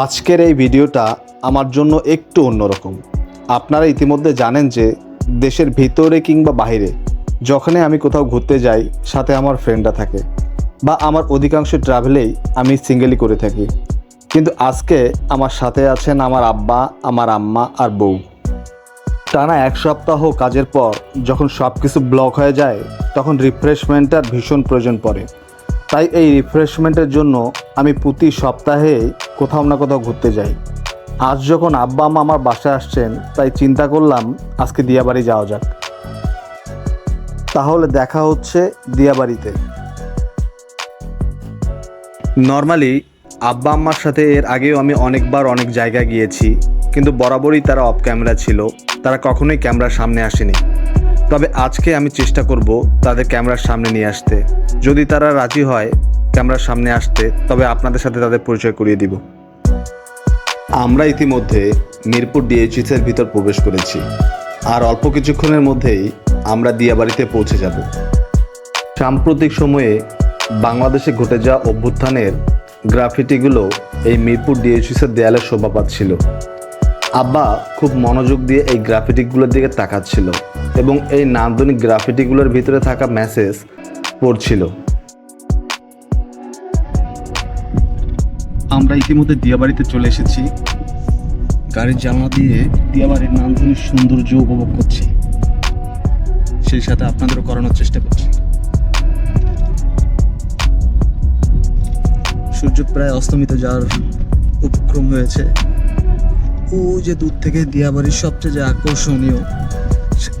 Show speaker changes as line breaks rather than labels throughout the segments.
আজকের এই ভিডিওটা আমার জন্য একটু অন্যরকম। আপনারা ইতিমধ্যে জানেন যে দেশের ভিতরে কিংবা বাইরে যখনই আমি কোথাও ঘুরতে যাই, সাথে আমার ফ্রেন্ডরা থাকে বা আমার অধিকাংশ ট্রাভেলেই আমি সিঙ্গেলই করে থাকি। কিন্তু আজকে আমার সাথে আছেন আমার আব্বা, আমার আম্মা আর বউ। টানা এক সপ্তাহ কাজের পর যখন সব কিছু ব্লক হয়ে যায়, তখন রিফ্রেশমেন্টের ভীষণ প্রয়োজন পড়ে। তাই এই রিফ্রেশমেন্টের জন্য আমি প্রতি সপ্তাহে কোথাও না কোথাও ঘুরতে যাই। আজ যখন আব্বা আম্মা আমার বাসায় আসছেন, তাই চিন্তা করলাম আজকে দিয়াবাড়ি যাওয়া যাক। তাহলে দেখা হচ্ছে দিয়াবাড়িতে। নর্মালি আব্বা আম্মার সাথে এর আগেও আমি অনেকবার অনেক জায়গায় গিয়েছি, কিন্তু বরাবরই তারা অফ ক্যামেরা ছিল, তারা কখনোই ক্যামেরার সামনে আসেনি। তবে আজকে আমি চেষ্টা করব তাদের ক্যামেরার সামনে নিয়ে আসতে। যদি তারা রাজি হয় ক্যামেরার সামনে আসতে, তবে আপনাদের সাথে তাদের পরিচয় করিয়ে দিব। আমরা ইতিমধ্যে মিরপুর ডিএইচএস এর ভিতর প্রবেশ করেছি। আর অল্প কিছুক্ষণের মধ্যেই আমরা দিয়াবাড়িতে পৌঁছে যাব। সাম্প্রতিক সময়ে বাংলাদেশে ঘটে যাওয়া অভ্যুত্থানের গ্রাফিটিগুলো এই মিরপুর ডিএইচএস এর দেয়ালে শোভা পাচ্ছিল আব্বা খুব মনোযোগ দিয়ে এই গ্রাফিটিগুলোর দিকে তাকাচ্ছিল। এবং এই নান্দনিক গ্রাফিটিগুলোর ভিতরে থাকা মেসেজ পড়ছিল। আমরা ইতিমধ্যে দিয়াবাড়িতে চলে এসেছি। গাড়ির জানলা দিয়ে দিয়াবাড়ির নান্দনিক সৌন্দর্য উপভোগ করছি। সেই সাথে আপনাদেরও করানোর চেষ্টা করছি। সূর্য প্রায় অস্তমিত যাওয়ার উপক্রম হয়েছে। ও যে দূর থেকে দিয়াবাড়ির সবচেয়ে যে আকর্ষণীয়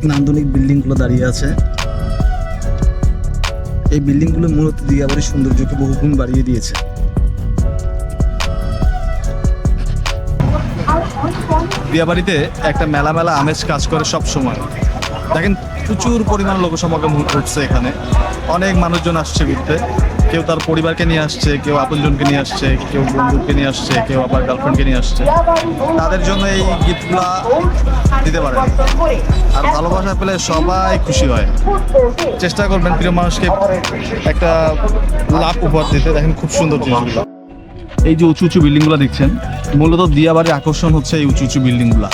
নান্দনিক বিল্ডিংগুলো দাঁড়িয়ে আছে। এই বিল্ডিংগুলো মূলত দিয়াবাড়ির সৌন্দর্যকে বহুগুণ বাড়িয়ে দিয়েছে।
বিয়াবাড়িতে একটা মেলা মেলা আমেজ কাজ করে সব সময়। দেখেন প্রচুর পরিমাণ লোক সমাগম ঘটছে এখানে। অনেক মানুষজন আসছে ঘুরতে। কেউ তার পরিবারকে নিয়ে আসছে, কেউ আপনজনকে নিয়ে আসছে, কেউ বন্ধুকে নিয়ে আসছে, কেউ আবার গার্লফ্রেন্ডকে নিয়ে আসছে। তাদের জন্য এই গিফটগুলা দিতে পারে আর ভালোবাসা পেলে সবাই খুশি হয়। চেষ্টা করবেন প্রিয় মানুষকে একটা লাভ উপহার দিতে। দেখেন খুব সুন্দর জিনিসগুলো। এই যে উঁচু উঁচু বিল্ডিংগুলো দেখছেন, মূলত দিয়াবাড়ির আকর্ষণ হচ্ছে এই উঁচু উঁচু বিল্ডিংগুলা।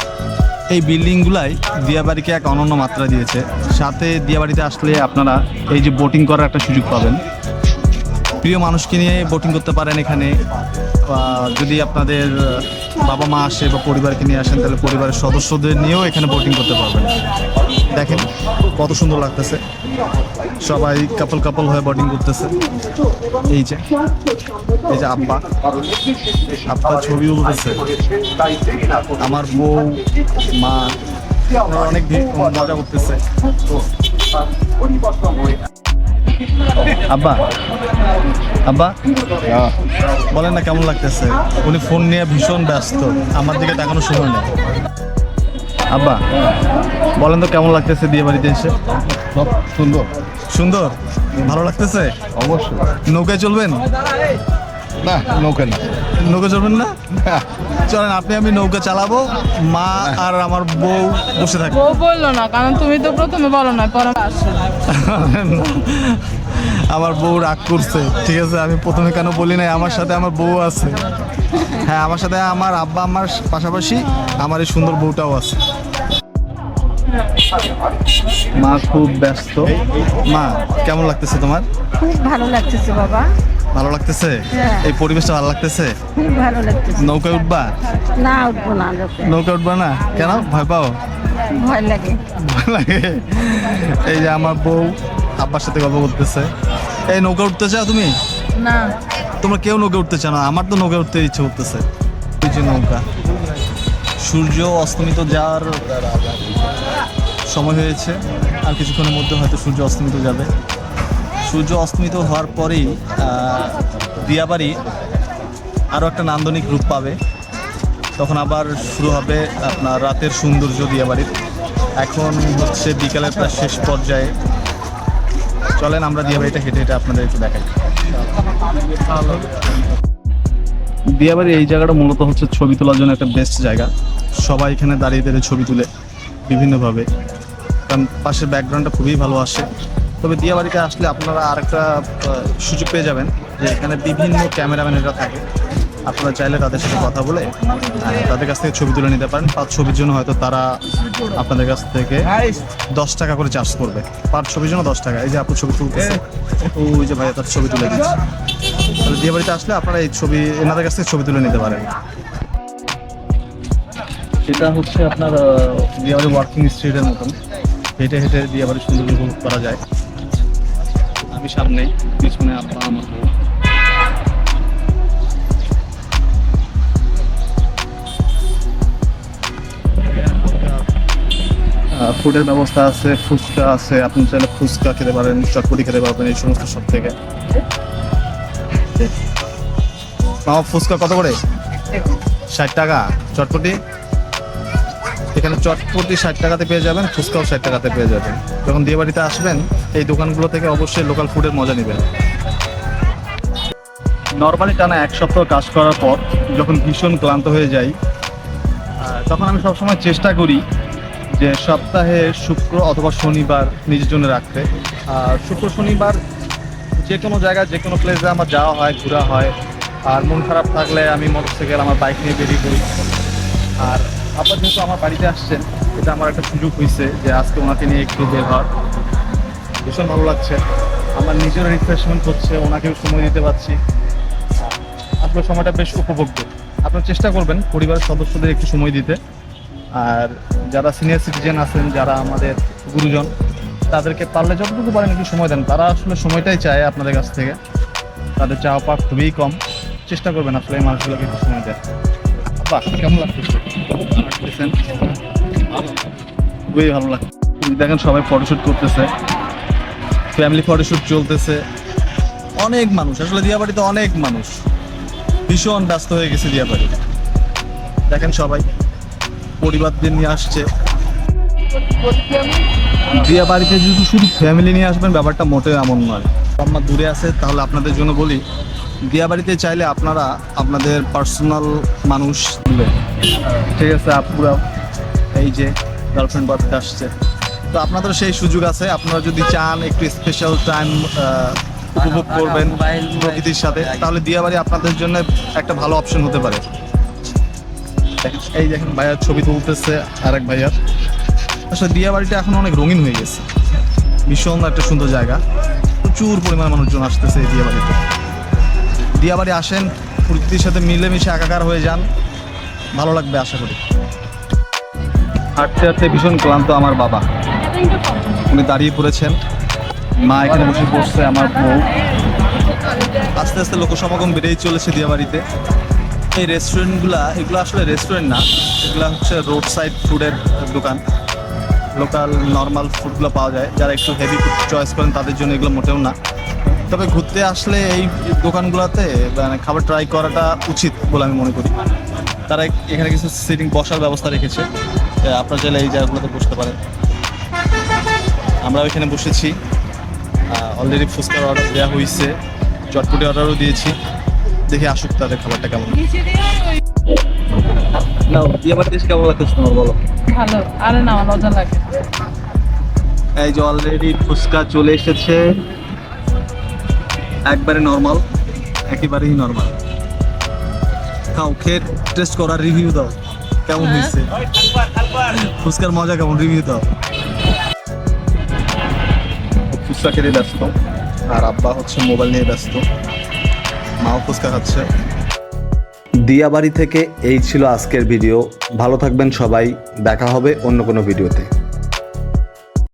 এই বিল্ডিংগুলাই দিয়াবাড়িকে এক অনন্য মাত্রা দিয়েছে। সাথে দিয়াবাড়িতে আসলে আপনারা এই যে বোটিং করার একটা সুযোগ পাবেন। প্রিয় মানুষকে নিয়ে বোটিং করতে পারেন এখানে। যদি আপনাদের বাবা মা আসে বা পরিবারকে নিয়ে আসেন, তাহলে পরিবারের সদস্যদের নিয়েও এখানে বোটিং করতে পারবেন। দেখেন কত সুন্দর লাগতেছে। সবাই কাপল কাপল হয়ে বোটিং করতেছে। এই যে এই যে আব্বা। আব্বা ছবি উঠতেছে আমার বউ, মা অনেক মজা করতেছে। আব্বা আব্বা বলেন না কেমন লাগতেছে? উনি ফোন নিয়ে ভীষণ ব্যস্ত আমার দিকে তাকানো সময় নেই। আব্বা বলেন তো কেমন লাগতেছে বিয়ে বাড়িতে এসে?
সব সুন্দর।
সুন্দর? ভালো লাগতেছে?
অবশ্যই।
নৌকায় চলবেন?
না নৌকা না।
নৌকা চলবেন না? চলেন আপনি আমি নৌকা চালাবো মা আর আমার বউ বসে থাকব।
বউ বলল না কারণ তুমি তো প্রথমে বলো না পরে
আমার বউ রাগ করছে ঠিক আছে? আমি প্রথমে কেন বলি নাই? আমার সাথে আমার বউ আছে। হ্যাঁ আমার সাথে আমার আব্বা আমার পাশাপাশি আমার এই সুন্দর বউটাও আছে। মা খুব ব্যস্ত। মা কেমন লাগতেছে তোমার?
খুব ভালো লাগতেছে বাবা।
ভালো লাগতেছে?
হ্যাঁ।
এই পরিবেশটা ভালো লাগতেছে?
খুব ভালো লাগতেছে।
নৌকায় উঠবা?
না উঠবো না
নৌকা উঠবা না? কেন? ভয় পাও?
ভয় লাগে।
ভয় লাগে। এই যে আমার বউ আব্বার সাথে গল্প করতেছে। এই নৌকা উঠতে চাও তুমি?
না।
তোমরা কেউ নৌকা উঠতে চাও না। আমার তো নৌকা উঠতে ইচ্ছে করতেছে। যে নৌকা। সূর্য অস্তমিত যাওয়ার সময় হয়েছে। আর কিছুক্ষণের মধ্যে হয়তো সূর্য অস্তমিত যাবে। সূর্য অস্তমিত হওয়ার পরেই দিয়াবাড়ি আরও একটা নান্দনিক রূপ পাবে। তখন আবার শুরু হবে আপনার রাতের সৌন্দর্য দিয়াবাড়ির। এখন হচ্ছে বিকালের প্রায় শেষ পর্যায়ে। চলেন আমরা দিয়াবাড়িটা হেঁটে হেঁটে আপনাদের একটু দেখাই। দিয়াবাড়ি এই জায়গাটা মূলত হচ্ছে ছবি তোলার জন্য একটা বেস্ট জায়গা। সবাই এখানে দাঁড়িয়ে দাঁড়িয়ে ছবি তুলে বিভিন্নভাবে। কারণ পাশের ব্যাকগ্রাউন্ডটা খুবই ভালো আসে। তবে দিয়াবাড়িতে আসলে আপনারা আরেকটা সুযোগ পেয়ে যাবেন যে এখানে বিভিন্ন ক্যামেরাম্যানেরা থাকে। আপনারা চাইলে তাদের সাথে কথা বলে তাদের কাছ থেকে ছবি তুলে নিতে পারেন। পাঁচ ছবির জন্য হয়তো তারা আপনাদের কাছ থেকে দশ টাকা করে চার্জ করবে। পার ছবির জন্য দশ টাকা। এই যে আপু ছবি তুলতেছে। ওই যে ভাইয়া তার ছবি তুলে দিচ্ছে। তাহলে বিয়ে বাড়িতে আসলে আপনারা এই ছবি, এনাদের কাছ থেকে ছবি তুলে নিতে পারেন। এটা হচ্ছে আপনার বিয়েবাড়ি ওয়ার্কিং স্ট্রিটের মতন। হেঁটে হেঁটে বিয়েবাড়ি সুন্দর উপভোগ করা যায়। আমি সামনে পিছনে আব্বা আমার ফুডের ব্যবস্থা আছে ফুচকা আছে আপনি চাইলে ফুচকা খেতে পারেন চটপটি খেতে পারবেন এই সমস্ত সব থেকে। ফুচকা কত করে? ষাট টাকা। চটপটি? এখানে চটপটি ষাট টাকাতে পেয়ে যাবেন, ফুচকাও ষাট টাকাতে পেয়ে যাবেন। যখন দিয়ে বাড়িতে আসবেন, এই দোকানগুলো থেকে অবশ্যই লোকাল ফুডের মজা নেবেন। নর্মালি টানা এক সপ্তাহ কাজ করার পর যখন ভীষণ ক্লান্ত হয়ে যাই তখন আমি সবসময় চেষ্টা করি যে সপ্তাহে শুক্র অথবা শনিবার নিজের জন্য রাখতে। আর শুক্র, শনিবার যে কোনো জায়গায়, যে কোনো প্লেসে আমার যাওয়া হয়, ঘোরা হয়। আর মন খারাপ থাকলে আমি মোটরসাইকেল আমার বাইক নিয়ে বেরিয়ে পড়ি। আর আপনার যেহেতু আমার বাড়িতে আসছেন, এটা আমার একটা সুযোগ হয়েছে যে আজকে ওনাকে নিয়ে একটু বের হওয়ার ভীষণ ভালো লাগছে। আমার নিজের রিফ্রেশমেন্ট হচ্ছে, ওনাকেও সময় দিতে পারছি। আপনার সময়টা বেশ উপভোগ্য। আপনার চেষ্টা করবেন পরিবারের সদস্যদের একটু সময় দিতে। আর যারা সিনিয়র সিটিজেন আছেন, যারা আমাদের গুরুজন, তাদেরকে পারলে যতটুকু পারেন একটু সময় দেন। তারা আসলে সময়টাই চায় আপনাদের কাছ থেকে। তাদের চাওয়া পাওয়া খুবই কম। চেষ্টা করবেন আসলে এই মানুষগুলোকে একটু সময় দেয় খুবই ভালো লাগছে। দেখেন সবাই ফটোশুট করতেছে। ফ্যামিলি ফটোশুট চলতেছে। অনেক মানুষ, আসলে দিয়াবাড়িতে অনেক মানুষ। ভীষণ ব্যস্ত হয়ে গেছে দিয়াবাড়ি। দেখেন সবাই, পরিবারদের নিয়ে আসছে। বিয়ে বাড়িতে যদি শুধু ফ্যামিলি নিয়ে আসবেন, ব্যাপারটা মোটেও এমন নয়। আমার দূরে আছে, তাহলে আপনাদের জন্য বলি বিয়ে বাড়িতে চাইলে আপনারা আপনাদের পার্সোনাল মানুষ দিবেন ঠিক আছে, আপুরা, এই যে গার্লফ্রেন্ড বাড়িতে আসছে। তো আপনাদের সেই সুযোগ আছে, আপনারা যদি চান একটু স্পেশাল টাইম উপভোগ করবেন প্রকৃতির সাথে, তাহলে দিয়া বাড়ি আপনাদের জন্য একটা ভালো অপশন হতে পারে। এই দেখেন ভাইয়ার ছবি তুলতেছে আরেক ভাইয়ার। আসলে দিয়া বাড়িটা এখন অনেক রঙিন হয়ে গেছে। ভীষণ একটা সুন্দর জায়গা। প্রচুর পরিমাণ মানুষজন আসতেছে এই দিয়া বাড়িতে দিয়া বাড়ি আসেন, প্রকৃতির সাথে মিলেমিশে একাকার হয়ে যান। ভালো লাগবে আশা করি। হাঁটতে হাঁটতে ভীষণ ক্লান্ত আমার বাবা। উনি দাঁড়িয়ে পড়েছেন। মা এখানে বসে পড়ছে আমার বউ। আস্তে আস্তে লোক সমাগম বেড়েই চলেছে দিয়াবাড়িতে। এই রেস্টুরেন্টগুলা, এগুলো আসলে রেস্টুরেন্ট না, এগুলো হচ্ছে রোড সাইড ফুডের দোকান। লোকাল নর্মাল ফুডগুলো পাওয়া যায়। যারা একটু হেভি ফুড চয়েস করেন, তাদের জন্য এগুলো মোটেও না। তবে ঘুরতে আসলে এই দোকানগুলোতে মানে খাবার ট্রাই করাটা উচিত বলে আমি মনে করি। তারা এখানে কিছু সিটিং বসার ব্যবস্থা রেখেছে। আপনারা চাইলে এই জায়গাগুলোতে বসতে পারেন। আমরা ওইখানে বসেছি। অলরেডি ফুচকার অর্ডার দেওয়া হয়েছে চটপটি অর্ডারও দিয়েছি। দেখি আসুক তাদের খাবারটা কেমন। না বিয়ে বাড়িতে এসে কেমন লাগতেছে তোমার বলো?
ভালো। আরে না মজা লাগে।
এই যে অলরেডি ফুচকা চলে এসেছে। একবারে নর্মাল একেবারেই নর্মাল খাও খেয়ে টেস্ট করার রিভিউ দাও কেমন
হ্যাঁ।
হয়েছে? ফুচকার মজা কেমন রিভিউ দাও। ফুচকা খেতে ব্যস্ত আর আব্বা হচ্ছে মোবাইল নিয়ে ব্যস্ত মাও ফুচকা খাচ্ছে।
দিয়াবাড়ি থেকে এই ছিল আজকের ভিডিও ভালো থাকবেন সবাই দেখা হবে অন্য কোনো ভিডিওতে